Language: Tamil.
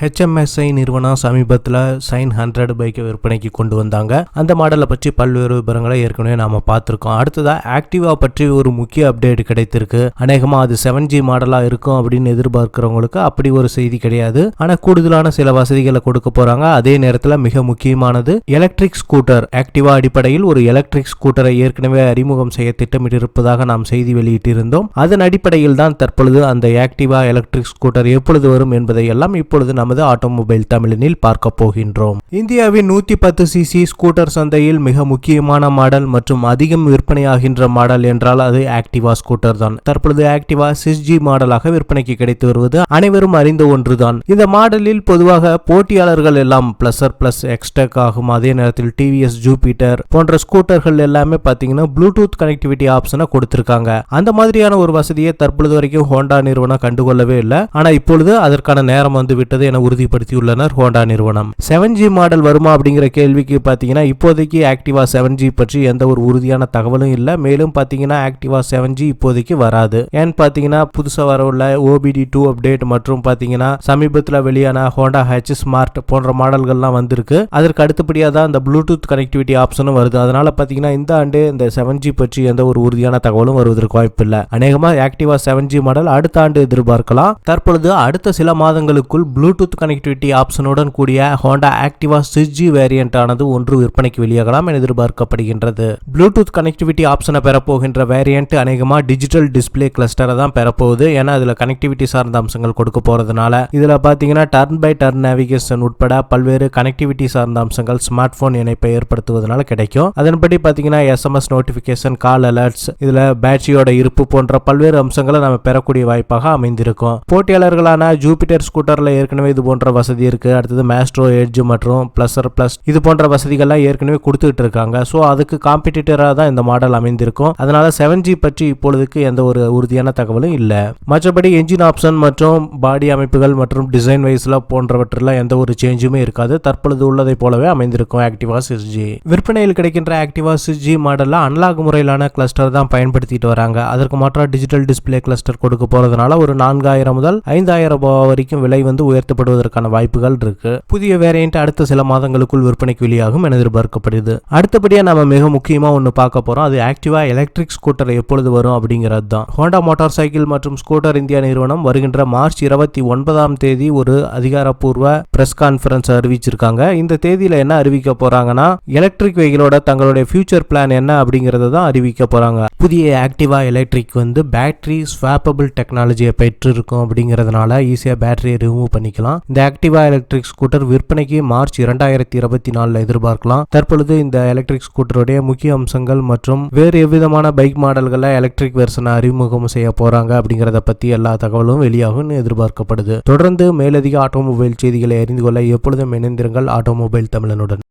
ஹெச்எம்எஸ்ஐ நிறுவனம் சமீபத்தில் சைன் ஹண்ட்ரட் பைக்கை விற்பனைக்கு கொண்டு வந்தாங்க. அந்த மாடலை பற்றி பல்வேறு விவரங்களை ஏற்கனவே நாம் பார்த்துருக்கோம். அடுத்ததாக ஆக்டிவா பற்றி ஒரு முக்கிய அப்டேட் கிடைத்திருக்கு. அநேகமாக அது செவன் ஜி மாடலாக இருக்கும் அப்படின்னு எதிர்பார்க்கிறவங்களுக்கு அப்படி ஒரு செய்தி கிடையாது. ஆனால் கூடுதலான சில வசதிகளை கொடுக்க போகிறாங்க அதே நேரத்தில் மிக முக்கியமானது எலக்ட்ரிக் ஸ்கூட்டர் ஆக்டிவா அடிப்படையில் ஒரு எலக்ட்ரிக் ஸ்கூட்டரை ஏற்கனவே அறிமுகம் செய்ய திட்டமிட்டிருப்பதாக நாம் செய்தி வெளியிட்டிருந்தோம். அதன் அடிப்படையில் தான் தற்பொழுது அந்த ஆக்டிவா எலக்ட்ரிக் ஸ்கூட்டர் எப்பொழுது வரும் என்பதை எல்லாம் இப்பொழுது நமது ஆட்டோமொபைல் தமிழனில் பார்க்க போகின்றோம். இந்தியாவின் நூத்தி பத்து சிசி ஸ்கூட்டர் சந்தையில் மிக முக்கியமான மாடல் மற்றும் அதிகம் விற்பனையாகின்ற மாடல் என்றால் அது ஆக்டிவா ஸ்கூட்டர் தான். தற்பொழுது ஆக்டிவா சிக்ஸ் ஜி மாடலாக விற்பனைக்கு கிடைத்து வருவது அனைவரும் அறிந்த ஒன்றுதான். இந்த மாடலில் பொதுவாக போட்டியாளர்கள் எல்லாம் பிளஸர் பிளஸ் எக்ஸ்டெக் ஆகும். அதே நேரத்தில் டிவிஎஸ் ஜூபிட்டர் போன்ற ஸ்கூட்டர்கள் எல்லாமே பாத்தீங்கன்னா ப்ளூடூத் கனெக்டிவிட்டி ஆப்ஷனை கொடுத்திருக்காங்க. அந்த மாதிரியான ஒரு வசதியை தற்பொழுது வரைக்கும் ஹோண்டா நிறுவனம் கண்டுகொள்ளவே இல்லை. ஆனா இப்பொழுது அதற்கான நேரம் வந்து விட்டது என உறுதிப்படுத்தியுள்ளனர் ஹோண்டா நிறுவனம். செவன் ஜி மாடல் வருமா அப்படிங்கிற கேள்விக்கு பார்த்தீங்கன்னா இப்போதைக்கு ஆக்டிவா செவன் ஜி பற்றி எந்த ஒரு உறுதியான தகவலும் இல்லை. மேலும் பார்த்தீங்கன்னா ஆக்டிவா செவன் ஜி இப்போதைக்கு வராது. ஏன்னு பார்த்தீங்கன்னா புதுசாக வர உள்ள ஓபிடி டூ அப்டேட் மற்றும் பார்த்தீங்கன்னா சமீபத்தில் வெளியான ஹோண்டா ஹெச் ஸ்மார்ட் போன்ற மாடல்கள்லாம் வந்திருக்கு. அதற்கு அடுத்தபடியாக தான் இந்த ப்ளூடூத் கனெக்டிவிட்டி ஆப்ஷனும் வருது. அதனால பார்த்தீங்கன்னா இந்த ஆண்டு இந்த செவன் ஜி பற்றி எந்த ஒரு உறுதியான தகவலும் வருவதற்கு வாய்ப்பில்லை அநேகமாக ஆக்டிவா செவன் ஜி மாடல் அடுத்த ஆண்டு எதிர்பார்க்கலாம். தற்பொழுது அடுத்த சில மாதங்களுக்குள் ப்ளூடூத் கனெக்டிவிட்டி ஆப்ஷனுடன் கூடிய Honda Activa six G variant ஆனது ஒன்று விற்பனைக்கு வெளியாகலாம் என எதிர்பார்க்கப்படுகின்றது. ப்ளூடூத் கனெக்டிவிட்டி ஆப்ஷனை பெறப்போகின்ற வேரியன்ட் அநேகமாக டிஜிட்டல் டிஸ்பிளே கிளஸ்டரை தான் பெறப்போகுது. ஏன்னா அதில் கனெக்டிவிட்டி சார்ந்த அம்சங்கள் கொடுக்க போகிறதுனால இதில் பார்த்தீங்கன்னா டர்ன் பை டர்ன் நேவிகேஷன் உட்பட பல்வேறு கனெக்டிவிட்டி சார்ந்த அம்சங்கள் ஸ்மார்ட் ஃபோன் இணைப்பை ஏற்படுத்துவதனால கிடைக்கும். அதன்படி பார்த்தீங்கன்னா எஸ்எம்எஸ் நோட்டிஃபிகேஷன் கால் அலர்ட்ஸ் இதில் பேட்டரியோட இருப்பு போன்ற பல்வேறு அம்சங்களை நம்ம பெறக்கூடிய வாய்ப்பாக அமைந்திருக்கும். போட்டியாளர்களான ஜூபிட்டர் ஸ்கூட்டரில் ஏற்கனவே இது போன்ற வசதி இருக்கு. அடுத்தது மேஸ்ட்ரோ எட்ஜ் மற்றும் பிளஸர் பிளஸ் இது போன்ற வசதிகள்லாம் ஏற்கனவே கொடுத்துட்டு இருக்காங்க. ஸோ அதுக்கு காம்படிட்டராக தான் இந்த மாடல் அமைந்திருக்கும். அதனால செவன் ஜி பற்றி இப்பொழுதுக்கு எந்த ஒரு உறுதியான தகவலும் இல்லை. மற்றபடி என்ஜின் ஆப்ஷன் மற்றும் பாடி அமைப்புகள் மற்றும் டிசைன் வைஸ்ல போன்றவற்றில் எந்த ஒரு சேஞ்சுமே இருக்காது. தற்பொழுது உள்ளதை போலவே அமைந்திருக்கும் ஆக்டிவா சிக்ஸ் ஜி விற்பனையில் கிடைக்கின்ற ஆக்டிவா சிக்ஸ் ஜி மாடலில் அன்லாக் முறையிலான கிளஸ்டர் தான் பயன்படுத்திட்டு வராங்க. அதற்கு மாற்றாக டிஜிட்டல் டிஸ்பிளே கிளஸ்டர் கொடுக்க போறதுனால ஒரு நான்காயிரம் முதல் ஐந்தாயிரம் ரூபாய் வரைக்கும் விலை வந்து உயர்த்தப்படுவதற்கான வாய்ப்புகள் இருக்கு. புதிய வேரியண்ட் அடுத்த சில மாதங்களுக்குள் விற்பனைக்கு வெளியாகும் என எதிர்பார்க்கப்படுது. அடுத்தபடியா நம்ம மிக முக்கியமா ஒன்று பார்க்க போறோம். அது ஆக்டிவா எலக்ட்ரிக் ஸ்கூட்டர் எப்பொழுது வரும் அப்படிங்கிறது தான் ஹோண்டா மோட்டார் சைக்கிள் மற்றும் ஸ்கூட்டர் இந்தியா நிறுவனம் வருகின்ற மார்ச் இருபத்தி ஒன்பதாம் தேதி ஒரு அதிகாரப்பூர்வ பிரஸ் கான்ஃபரன்ஸ் அறிவிச்சிருக்காங்க. இந்த தேதியில என்ன அறிவிக்க போறாங்கன்னா எலக்ட்ரிக் வெஹிக்கிளோட தங்களுடைய ஃபியூச்சர் பிளான் என்ன அப்படிங்கறத தான் அறிவிக்க போறாங்க. புதிய ஆக்டிவா எலக்ட்ரிக் வந்து பேட்டரி ஸ்வாப்பபிள் டெக்னாலஜியை பெற்றிருக்கும் அப்படிங்கிறதுனால ஈஸியாக பேட்டரியை ரிமூவ் பண்ணிக்கலாம். இந்த ஆக்டிவா எலக்ட்ரிக் ஸ்கூட்டர் விற்பனைக்கு மார்ச் இரண்டாயிரத்தி இருபத்தி நாலுல எதிர்பார்க்கலாம். தற்பொழுது இந்த எலக்ட்ரிக் ஸ்கூட்டருடைய முக்கிய அம்சங்கள் மற்றும் வேறு எவ்விதமான பைக் மாடல்களை எலக்ட்ரிக் வெர்ஷனை அறிமுகம் செய்ய போறாங்க அப்படிங்கிறத பத்தி எல்லா தகவலும் வெளியாகும்னு எதிர்பார்க்கப்படுது. தொடர்ந்து மேலதிக ஆட்டோமொபைல் செய்திகளை அறிந்து கொள்ள எப்பொழுதும் இணைந்திருங்கள் ஆட்டோமொபைல் தமிழனுடன்.